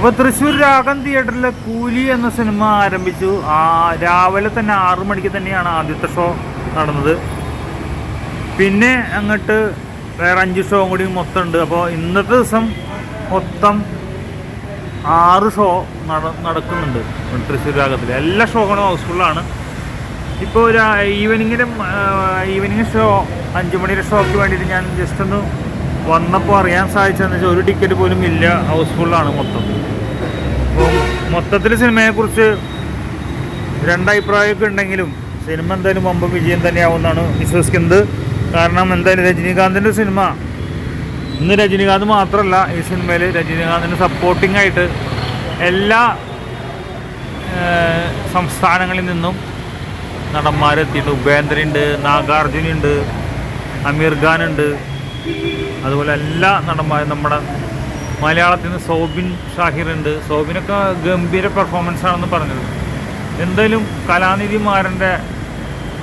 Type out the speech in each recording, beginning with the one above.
അപ്പോൾ തൃശ്ശൂർ രാഗം തിയേറ്ററിലെ കൂലി എന്ന സിനിമ ആരംഭിച്ചു. ആ രാവിലെ തന്നെ ആറു മണിക്ക് തന്നെയാണ് ആദ്യത്തെ ഷോ നടന്നത്. പിന്നെ അങ്ങോട്ട് വേറെ അഞ്ച് ഷോ കൂടി മൊത്തം ഉണ്ട് അപ്പോൾ ഇന്നത്തെ ദിവസം മൊത്തം ആറ് ഷോ നട നടക്കുന്നുണ്ട് തൃശ്ശൂർ രാഗത്തിൽ എല്ലാ ഷോകളും ഹൗസ്ഫുള്ളാണ് ഇപ്പോൾ ഒരു ഈവനിങ്ങിലും ഈവനിങ് ഷോ അഞ്ച് മണിയുടെ ഷോക്ക് വേണ്ടിയിട്ട് ഞാൻ ജസ്റ്റ് ഒന്ന് വന്നപ്പോൾ അറിയാൻ സാധിച്ചതെന്ന് വെച്ചാൽ ഒരു ടിക്കറ്റ് പോലും ഇല്ല. ഹൗസ്ഫുള്ളാണ് മൊത്തം. അപ്പോൾ മൊത്തത്തിൽ സിനിമയെക്കുറിച്ച് രണ്ടഭിപ്രായമൊക്കെ ഉണ്ടെങ്കിലും സിനിമ എന്തായാലും വമ്പ വിജയം തന്നെയാവുമെന്നാണ് വിശ്വസിക്കുന്നത് കാരണം എന്തായാലും രജനീകാന്തിന്റെ സിനിമ ഇന്ന് രജനീകാന്ത് മാത്രമല്ല ഈ സിനിമയിൽ രജനീകാന്തിന് സപ്പോർട്ടിംഗ് ആയിട്ട് എല്ലാ സംസ്ഥാനങ്ങളിൽ നിന്നും നടന്മാരെത്തിയിട്ടുണ്ട്. ഉപേന്ദ്രനുണ്ട് നാഗാർജുനുണ്ട് അമീർ ഖാൻ ഉണ്ട് അതുപോലെ എല്ലാ നടന്മാരും നമ്മുടെ മലയാളത്തിൽ നിന്ന് സോബിൻ ഷാഹിറുണ്ട്. സോബിനൊക്കെ ഗംഭീര പെർഫോമൻസ് ആണെന്ന് പറഞ്ഞത്. എന്തായാലും കലാനിധിമാരന്റെ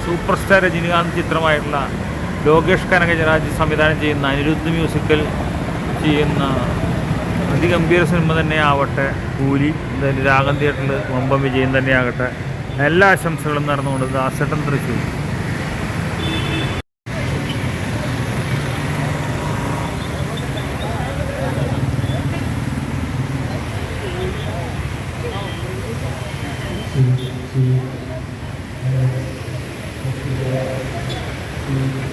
സൂപ്പർ സ്റ്റാർ രജനീകാന്ത് ചിത്രമായിട്ടുള്ള ലോകേഷ് കനകജരാജ് സംവിധാനം ചെയ്യുന്ന അനിരുദ്ധ് മ്യൂസിക്കൽ ചെയ്യുന്ന അതിഗംഭീര സിനിമ തന്നെ ആവട്ടെ കൂലി എന്തായാലും രാഗം തിയേറ്ററിൽ വമ്പം വിജയം തന്നെയാകട്ടെ. എല്ലാ ആശംസകളും നടന്നുകൊണ്ട് ദാസേട്ടൻ തൃശ്ശൂർ. Thank you.